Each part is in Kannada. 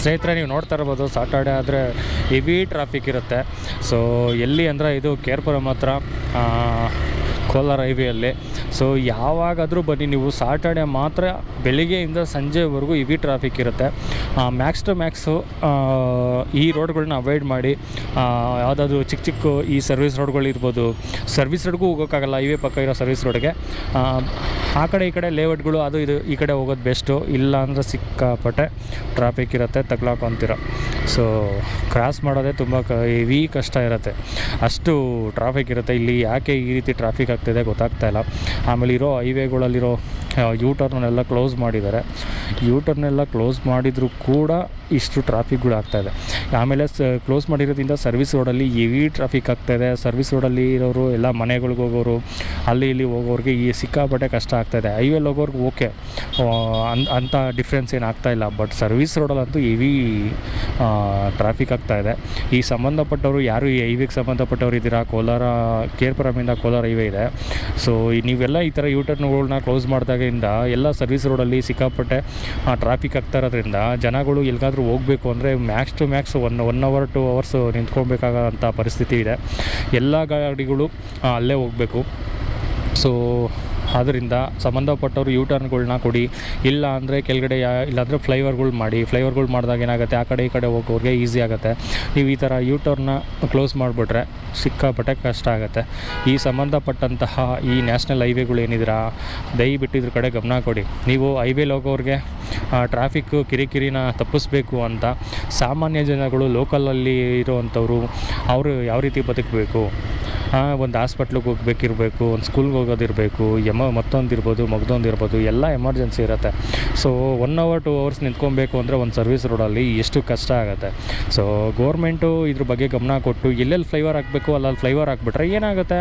ಸ್ನೇಹಿತರೆ, ನೀವು ನೋಡ್ತಾ ಇರ್ಬೋದು ಸಾಟರ್ಡೆ ಆದರೆ ಹೆವಿ ಟ್ರಾಫಿಕ್ ಇರುತ್ತೆ. ಸೊ ಎಲ್ಲಿ ಅಂದರೆ ಇದು ಕೇರ್ಪುರಂ ಹತ್ರ ಕೋಲಾರ ಹೈವೇಯಲ್ಲಿ. ಸೊ ಯಾವಾಗಾದರೂ ಬನ್ನಿ, ನೀವು ಸಾಟರ್ಡೆ ಮಾತ್ರ ಬೆಳಿಗ್ಗೆಯಿಂದ ಸಂಜೆವರೆಗೂ ಇವಿ ಟ್ರಾಫಿಕ್ ಇರುತ್ತೆ. ಮ್ಯಾಕ್ಸ್ ಟು ಮ್ಯಾಕ್ಸು ಈ ರೋಡ್ಗಳನ್ನ ಅವಾಯ್ಡ್ ಮಾಡಿ ಯಾವುದಾದ್ರು ಚಿಕ್ಕ ಚಿಕ್ಕ ಈ ಸರ್ವಿಸ್ ರೋಡ್ಗಳಿರ್ಬೋದು ಸರ್ವಿಸ್ ರೋಡ್ಗೂ ಹೋಗೋಕ್ಕಾಗಲ್ಲ ಹೈವೇ ಪಕ್ಕ ಇರೋ ಸರ್ವಿಸ್ ರೋಡ್ಗೆ ಆ ಕಡೆ ಈ ಕಡೆ ಲೇಔಟ್ಗಳು ಅದು ಇದು ಈ ಕಡೆ ಹೋಗೋದು ಬೆಸ್ಟು ಇಲ್ಲ ಅಂದರೆ ಸಿಕ್ಕಾಪಟ್ಟೆ ಟ್ರಾಫಿಕ್ ಇರುತ್ತೆ ತಗ್ಲಾಕೊಂತೀರ ಸೊ ಕ್ರಾಸ್ ಮಾಡೋದೇ ತುಂಬ ಕ ಹೆವಿ ಕಷ್ಟ ಇರುತ್ತೆ. ಅಷ್ಟು ಟ್ರಾಫಿಕ್ ಇರುತ್ತೆ. ಇಲ್ಲಿ ಯಾಕೆ ಈ ರೀತಿ ಟ್ರಾಫಿಕ್ ಆಗ್ತಿದೆ ಗೊತ್ತಾಗ್ತಾ ಇಲ್ಲ. ಆಮೇಲೆ ಇರೋ ಹೈವೇಗಳಲ್ಲಿರೋ ಯೂ ಟರ್ನೆಲ್ಲ ಕ್ಲೋಸ್ ಮಾಡಿದ್ದಾರೆ. ಯೂ ಟರ್ನೆಲ್ಲ ಕ್ಲೋಸ್ ಮಾಡಿದರೂ ಕೂಡ ಇಷ್ಟು ಟ್ರಾಫಿಕ್ಗಳು ಆಗ್ತಾಯಿದೆ ಆಮೇಲೆ ಸ ಕ್ಲೋಸ್ ಮಾಡಿರೋದ್ರಿಂದ ಸರ್ವಿಸ್ ರೋಡಲ್ಲಿ ಹೆವಿ ಟ್ರಾಫಿಕ್ ಆಗ್ತಾಯಿದೆ ಸರ್ವಿಸ್ ರೋಡಲ್ಲಿ ಇರೋರು, ಎಲ್ಲ ಮನೆಗಳಿಗೆ ಹೋಗೋರು, ಅಲ್ಲಿ ಇಲ್ಲಿ ಹೋಗೋರಿಗೆ ಈ ಸಿಕ್ಕಾಪಟ್ಟೆ ಕಷ್ಟ ಆಗ್ತಾಯಿದೆ ಹೈವೇಲಿ ಹೋಗೋರ್ಗೆ ಓಕೆ ಅಂಥ ಡಿಫ್ರೆನ್ಸ್ ಏನು ಆಗ್ತಾಯಿಲ್ಲ ಬಟ್ ಸರ್ವಿಸ್ ರೋಡಲ್ಲಂತೂ ಹೆವಿ ಟ್ರಾಫಿಕ್ ಆಗ್ತಾಯಿದೆ ಈ ಸಂಬಂಧಪಟ್ಟವರು ಯಾರು ಈ ಹೈವೇಗೆ ಸಂಬಂಧಪಟ್ಟವ್ರು ಇದ್ದೀರಾ? ಕೋಲಾರ, ಕೇರ್ಪುರಮಿಂದ ಕೋಲಾರ ಹೈವೇ ಇದೆ. ಸೊ ನೀವೆಲ್ಲ ಈ ಥರ ಯೂಟರ್ನ್ಗಳನ್ನ ಕ್ಲೋಸ್ ಮಾಡಿದಾಗಿಂದ ಎಲ್ಲ ಸರ್ವಿಸ್ ರೋಡಲ್ಲಿ ಸಿಕ್ಕಾಪಟ್ಟೆ ಟ್ರಾಫಿಕ್ ಆಗ್ತಾ ಇರೋದ್ರಿಂದ ಜನಗಳು ಎಲ್ಲಿಗಾದರೂ ಹೋಗಬೇಕು ಅಂದರೆ max to max one one hour to hours ನಿಂತ್ಕೊಬೇಕಾಗಂಥ ಪರಿಸ್ಥಿತಿ ಇದೆ. ಎಲ್ಲ ಗಾಡಿಗಳು ಅಲ್ಲೇ ಹೋಗಬೇಕು. ಸೊ ಆದ್ದರಿಂದ ಸಂಬಂಧಪಟ್ಟವರು ಯೂ ಟರ್ನ್ಗಳನ್ನ ಕೊಡಿ. ಇಲ್ಲ ಅಂದರೆ ಕೆಳಗಡೆ ಯಾ ಇಲ್ಲಾಂದರೆ ಫ್ಲೈವರ್ಗಳು ಮಾಡಿ. ಫ್ಲೈವರ್ಗಳು ಮಾಡಿದಾಗ ಏನಾಗುತ್ತೆ? ಆ ಕಡೆ ಈ ಕಡೆ ಹೋಗೋರಿಗೆ ಈಸಿ ಆಗುತ್ತೆ. ನೀವು ಈ ಥರ ಯೂ ಟರ್ನ್ನ ಕ್ಲೋಸ್ ಮಾಡಿಬಿಟ್ರೆ ಸಿಕ್ಕಾಪಟ್ಟೆ ಕಷ್ಟ ಆಗುತ್ತೆ. ಈ ಸಂಬಂಧಪಟ್ಟಂತಹ ಈ ನ್ಯಾಷನಲ್ ಹೈವೇಗಳು ಏನಿದ್ದೀರಾ ದಯವಿಟ್ಟು ಇದ್ರ ಕಡೆ ಗಮನ ಕೊಡಿ. ನೀವು ಹೈವೇಲಿ ಹೋಗೋರಿಗೆ ಟ್ರಾಫಿಕ್ಕು ಕಿರಿಕಿರಿನ ತಪ್ಪಿಸ್ಬೇಕು ಅಂತ ಸಾಮಾನ್ಯ ಜನಗಳು ಲೋಕಲಲ್ಲಿ ಇರುವಂಥವ್ರು, ಅವರು ಯಾವ ರೀತಿ ಬದುಕಬೇಕು? ಒಂದು ಹಾಸ್ಪಿಟ್ಲಿಗೆ ಹೋಗ್ಬೇಕಿರಬೇಕು, ಒಂದು ಸ್ಕೂಲ್ಗೆ ಹೋಗೋದಿರಬೇಕು ಎಮ ಮತ್ತೊಂದು ಇರ್ಬೋದು, ಮಗದೊಂದು ಇರ್ಬೋದು, ಎಲ್ಲ ಎಮರ್ಜೆನ್ಸಿ ಇರುತ್ತೆ. So one hour to hours ನಿಂತ್ಕೊಬೇಕು ಅಂದರೆ ಒಂದು ಸರ್ವಿಸ್ ರೋಡಲ್ಲಿ ಎಷ್ಟು ಕಷ್ಟ ಆಗುತ್ತೆ. ಸೊ ಗೋರ್ಮೆಂಟು ಇದ್ರ ಬಗ್ಗೆ ಗಮನ ಕೊಟ್ಟು ಎಲ್ಲೆಲ್ಲಿ ಫ್ಲೈವರ್ ಹಾಕಬೇಕು, ಅಲ್ಲಲ್ಲಿ ಫ್ಲೈವರ್ ಹಾಕ್ಬಿಟ್ರೆ ಏನಾಗುತ್ತೆ?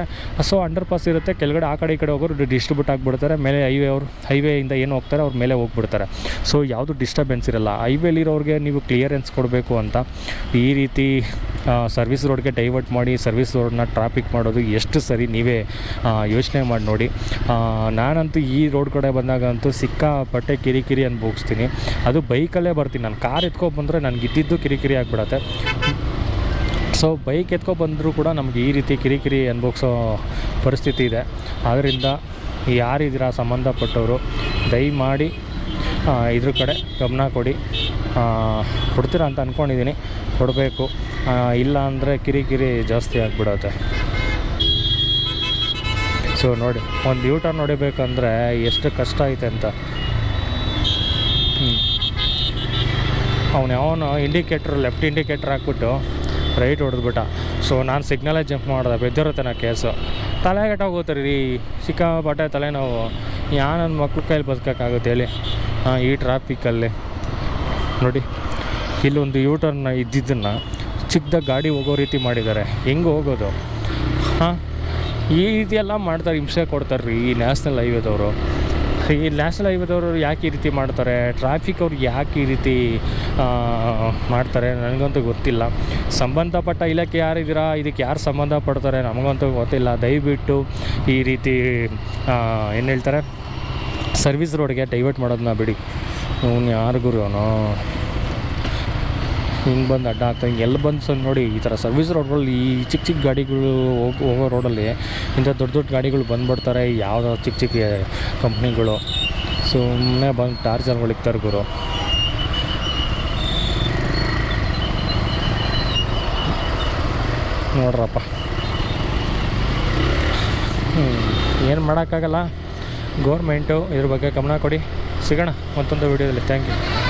ಸೊ ಅಂಡರ್ ಪಾಸ್ ಇರುತ್ತೆ. ಕೆಳಗಡೆ ಆ ಕಡೆ ಈ ಕಡೆ ಹೋಗೋರು ಡಿಸ್ಟ್ರಿಬ್ಯೂಟ್ ಆಗಿಬಿಡ್ತಾರೆ. ಮೇಲೆ ಹೈವೇ ಅವರು ಹೈವೇಯಿಂದ ಏನು ಹೋಗ್ತಾರೆ, ಅವ್ರ ಮೇಲೆ ಹೋಗ್ಬಿಡ್ತಾರೆ. ಸೊ ಯಾವುದು ಡಿಸ್ಟರ್ಬೆನ್ಸ್ ಇರಲ್ಲ. ಹೈವೇಲಿರೋರಿಗೆ ನೀವು ಕ್ಲಿಯರೆನ್ಸ್ ಕೊಡಬೇಕು ಅಂತ ಈ ರೀತಿ ಸರ್ವಿಸ್ ರೋಡ್ಗೆ ಡೈವರ್ಟ್ ಮಾಡಿ ಸರ್ವಿಸ್ ರೋಡ್ನ ಟ್ರಾಫಿಕ್ ಮಾಡೋದು ಎಷ್ಟು ಸರಿ ನೀವೇ ಯೋಚನೆ ಮಾಡಿ ನೋಡಿ. ನಾನಂತೂ ಈ ರೋಡ್ ಕಡೆ ಬಂದಾಗಂತೂ ಸಿಕ್ಕಾಪಟ್ಟೆ ಕಿರಿಕಿರಿ ಅನುಭವಿಸ್ತೀನಿ. ಅದು ಬೈಕಲ್ಲೇ ಬರ್ತೀನಿ. ನಾನು ಕಾರ್ ಎತ್ಕೊಂಡು ಬಂದರೆ ನನಗೆ ಇದ್ದಿದ್ದು ಕಿರಿಕಿರಿ ಆಗಿಬಿಡತ್ತೆ. ಸೊ ಬೈಕ್ ಎತ್ಕೊ ಬಂದರೂ ಕೂಡ ನಮಗೆ ಈ ರೀತಿ ಕಿರಿಕಿರಿ ಅನುಭವಿಸೋ ಪರಿಸ್ಥಿತಿ ಇದೆ. ಆದ್ದರಿಂದ ಯಾರಿದ್ದೀರಾ ಸಂಬಂಧಪಟ್ಟವರು, ದಯಮಾಡಿ ಇದ್ರ ಕಡೆ ಗಮನ ಕೊಡಿ. ಕೊಡ್ತೀರಾ ಅಂತ ಅಂದ್ಕೊಂಡಿದ್ದೀನಿ ಕೊಡಬೇಕು. ಇಲ್ಲ ಅಂದರೆ ಕಿರಿಕಿರಿ ಜಾಸ್ತಿ ಆಗಿಬಿಡುತ್ತೆ. ಸೊ ನೋಡಿ, ಒಂದು ಯೂ ಟರ್ನ್ ಹೊಡಿಬೇಕಂದ್ರೆ ಎಷ್ಟು ಕಷ್ಟ ಐತೆ ಅಂತ. ಅವನು ಯಾವನು ಇಂಡಿಕೇಟ್ರ್ ಲೆಫ್ಟ್ ಇಂಡಿಕೇಟ್ರ್ ಹಾಕ್ಬಿಟ್ಟು ರೈಟ್ ಹೊಡೆದ್ಬಿಟ್ಟ. ಸೊ ನಾನು ಸಿಗ್ನಲೇ ಜಂಪ್ ಮಾಡಿದೆ ಬೆದ್ದಿರುತ್ತೆ ನಾ ಕೇಸು ತಲೆಗೆಟ್ಟೋಗುತ್ತೆ ರೀ. ಸಿಕ್ಕಾಪಟ್ಟೆ ತಲೆನೋವು. ಯಾ ನನ್ನ ಮಕ್ಳ ಕೈಲಿ ಬದುಕೋಕ್ಕಾಗುತ್ತೆ ಹೇಳಿ. ಈ ಟ್ರಾಫಿಕಲ್ಲಿ ನೋಡಿ ಇಲ್ಲೊಂದು ಯೂ ಟರ್ನ್ ಇದ್ದಿದ್ದನ್ನು ಚಿಕ್ಕದಾಗಿ ಗಾಡಿ ಹೋಗೋ ರೀತಿ ಮಾಡಿದ್ದಾರೆ. ಹೆಂಗೆ ಹೋಗೋದು? ಹಾಂ, ಈ ರೀತಿಯೆಲ್ಲ ಮಾಡ್ತಾರೆ, ಹಿಂಸೆ ಕೊಡ್ತಾರೆ ರೀ ಈ ನ್ಯಾಷನಲ್ ಹೈವೇದವರು ಈ ನ್ಯಾಷನಲ್ ಹೈವೇದವರು ಯಾಕೆ ಈ ರೀತಿ ಮಾಡ್ತಾರೆ? ಟ್ರಾಫಿಕ್ ಅವ್ರು ಯಾಕೆ ಈ ರೀತಿ ಮಾಡ್ತಾರೆ? ನನಗಂತೂ ಗೊತ್ತಿಲ್ಲ. ಸಂಬಂಧಪಟ್ಟ ಇಲಾಖೆ ಯಾರಿದ್ದೀರಾ? ಇದಕ್ಕೆ ಯಾರು ಸಂಬಂಧಪಡ್ತಾರೆ ನಮಗಂತೂ ಗೊತ್ತಿಲ್ಲ. ದಯವಿಟ್ಟು ಈ ರೀತಿ ಏನು ಹೇಳ್ತಾರೆ? ಸರ್ವಿಸ್ ರೋಡ್ಗೆ ಡೈವರ್ಟ್ ಮಾಡೋದನ್ನ ಬಿಡಿ. ಅವ್ನು ಯಾರು ಗುರು ಅವನು? ಹಿಂಗೆ ಬಂದು ಅಡ್ಡ ಆಗ್ತಾ ಹಿಂಗೆ ಎಲ್ಲಿ ಬಂದು ನೋಡಿ ಈ ಥರ ಸರ್ವಿಸ್ ರೋಡ್ಗಳಲ್ಲಿ ಈ ಚಿಕ್ಕ ಚಿಕ್ಕ ಗಾಡಿಗಳು ಹೋಗೋ ಹೋಗೋ ರೋಡಲ್ಲಿ ಇಂಥ ದೊಡ್ಡ ದೊಡ್ಡ ಗಾಡಿಗಳು ಬಂದುಬಿಡ್ತಾರೆ ಯಾವುದೋ ಚಿಕ್ಕ ಚಿಕ್ಕ ಕಂಪ್ನಿಗಳು ಸುಮ್ಮನೆ ಬಂದು ಟಾರ್ಚರ್ಗಳು ಇಕ್ತಾರೆ ಗುರು. ನೋಡ್ರಪ್ಪ. ಏನು ಮಾಡೋಕ್ಕಾಗಲ್ಲ ಗೌರ್ಮೆಂಟು ಇದ್ರ ಬಗ್ಗೆ ಗಮನ ಕೊಡಿ. ಸಿಗೋಣ ಮತ್ತೊಂದು ವೀಡಿಯೋದಲ್ಲಿ ಥ್ಯಾಂಕ್ ಯು